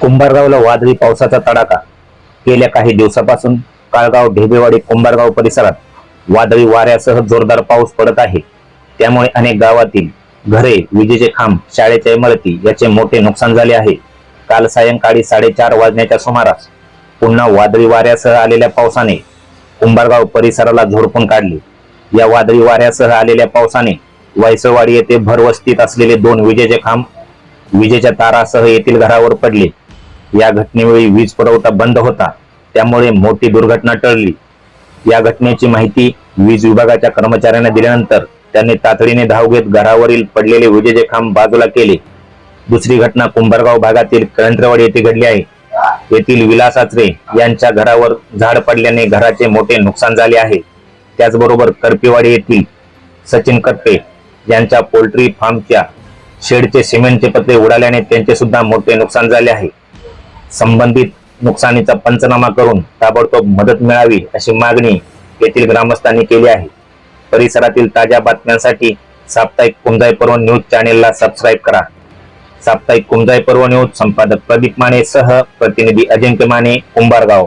कुंभारगावला वादळी पावसाचा तडाखा. गेल्या काही दिवसापासून काळगाव ढेबेवाडी कुंभारगाव परिसरात वादळी वाऱ्यासह जोरदार पाऊस पडत आहे. त्यामुळे अनेक गावातील घरे विजेचे खांब शाळेच्या इमारती याचे मोठे नुकसान झाले आहे. काल सायंकाळी साडेचार वाजण्याच्या सुमारास पुन्हा वादळी वाऱ्यासह आलेल्या पावसाने कुंभारगाव परिसराला झोडपून काढले. या वादळी वाऱ्यासह आलेल्या पावसाने वायसवाडी येथे भरवस्तीत असलेले दोन विजेचे खांब विजेच्या तारासह येथील घरावर पडले. या घटनेवेळी वीज पुरवठा बंद होता. त्यामुळे मोठी दुर्घटना टळली. या घटनेची माहिती वीज विभागाच्या कर्मचाऱ्यांना दिल्यानंतर त्यांनी तातडीने धाव घेत घरावरील पडलेले विजेचे खांब बाजूला केले. दुसरी घटना कुंभारगाव भागातील करंत्रवाडी येथे घडली आहे. येथील विलास आचरे यांच्या घरावर झाड पडल्याने घराचे मोठे नुकसान झाले आहे. त्याचबरोबर करपेवाडी येथील सचिन कट्टे यांच्या पोल्ट्री फार्मच्या शेडचे सिमेंटचे पत्रे उडाल्याने त्यांचे सुद्धा मोठे नुकसान झाले आहे. संबंधित नुकसानीचा पंचनामा करून ताबडतोब मदत मिळावी अशी मागणी येथील ग्रामस्थांनी केली आहे. परिसरातील ताज्या बातम्यांसाठी साप्ताहिक कुंजाई पर्व न्यूज चॅनेलला सबस्क्राईब करा. साप्ताहिक कुंजाई पर्व न्यूज संपादक प्रदीप माने सह प्रतिनिधी अजिंक्य माने कुंभारगाव